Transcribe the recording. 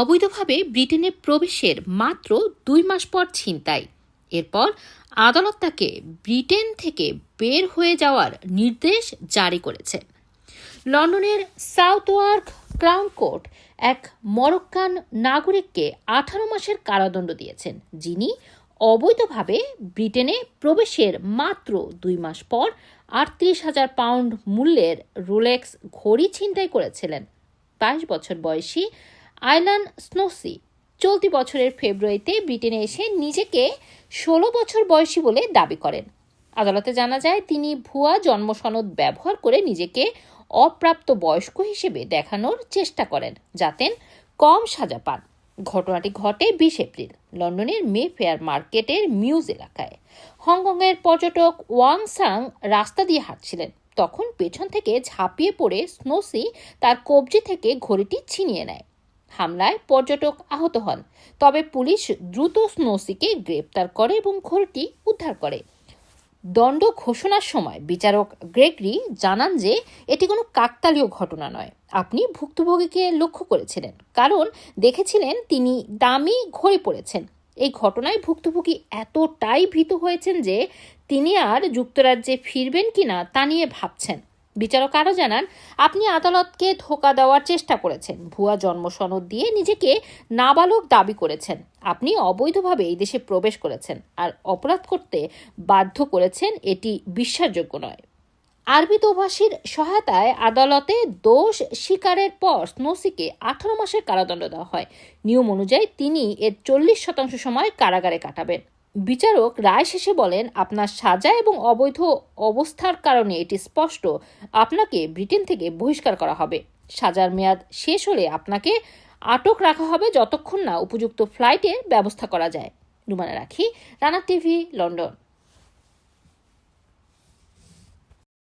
অবৈধভাবে ব্রিটেনে প্রবেশের মাত্র দুই মাস পর ছিনতাই। এরপর আদালত তাকে ব্রিটেন থেকে বের হয়ে যাওয়ার নির্দেশ জারি করেছে। লন্ডনের সাউথওয়ার্ক ক্রাউন কোর্ট এক মরক্কান নাগরিককে আঠারো মাসের কারাদণ্ড দিয়েছেন, যিনি অবৈধভাবে ব্রিটেনে প্রবেশের মাত্র দুই মাস পর আটত্রিশ হাজার পাউন্ড মূল্যের রোলেক্স ঘড়ি ছিনতাই করেছিলেন। বাইশ বছর বয়সী আইলান স্নোসি চলতি বছরের ফেব্রুয়ারিতে ব্রিটেনে এসে নিজেকে ষোলো বছর বয়সী বলে দাবি করেন। আদালতে জানা যায়, তিনি ভুয়া জন্মসনদ ব্যবহার করে নিজেকে অপ্রাপ্ত বয়স্ক হিসেবে দেখানোর চেষ্টা করেন যাতে কম সাজা পান। ঘটনাটি ঘটে বিশ এপ্রিল লন্ডনের মে ফেয়ার মার্কেটের মিউজ এলাকায়। হংকংয়ের পর্যটক ওয়াং সাং রাস্তা দিয়ে হাঁটছিলেন। তখন পেছন থেকে ঝাঁপিয়ে পড়ে স্নোসি তার কবজি থেকে ঘড়িটি ছিনিয়ে নেয়। হামলায় পর্যটক আহত হন। তবে পুলিশ দ্রুত স্নোসিকে গ্রেপ্তার করে এবং ঘড়িটি উদ্ধার করে। দণ্ড ঘোষণার সময় বিচারক গ্রেগরি জানান যে, এটি কোনো কাকতালীয় ঘটনা নয়। আপনি ভুক্তভোগীকে লক্ষ্য করেছিলেন, কারণ দেখেছিলেন তিনি দামি ঘড়ি পড়েছেন। এই ঘটনায় ভুক্তভোগী এতটাই ভীত হয়েছেন যে, তিনি আর যুক্তরাজ্যে ফিরবেন কিনা তা নিয়ে ভাবছেন। বিচারক আরও জানান, আপনি আদালতকে ধোকা দেওয়ার চেষ্টা করেছেন। ভুয়া জন্ম সনদ দিয়ে নিজেকে নাবালক দাবি করেছেন। আপনি অবৈধভাবে এই দেশে প্রবেশ করেছেন আর অপরাধ করতে বাধ্য করেছেন এটি বিশ্বাসযোগ্য নয়। আরবি দোভাষীর সহায়তায় আদালতে দোষ স্বীকারের পর স্নোসিকে আঠারো মাসের কারাদণ্ড দেওয়া হয়। নিয়ম অনুযায়ী তিনি এর চল্লিশ শতাংশ সময় কারাগারে কাটাবেন। বিচারক রায় শেষে বলেন, আপনার সাজা এবং অবৈধ অবস্থার কারণে এটি স্পষ্ট। আপনাকে ব্রিটেন থেকে বহিষ্কার করা হবে। সাজার মেয়াদ শেষ হলে আপনাকে আটক রাখা হবে যতক্ষণ না উপযুক্ত ফ্লাইটে ব্যবস্থা করা যায়। রুমানা রাখি, রানা টিভি, লন্ডন।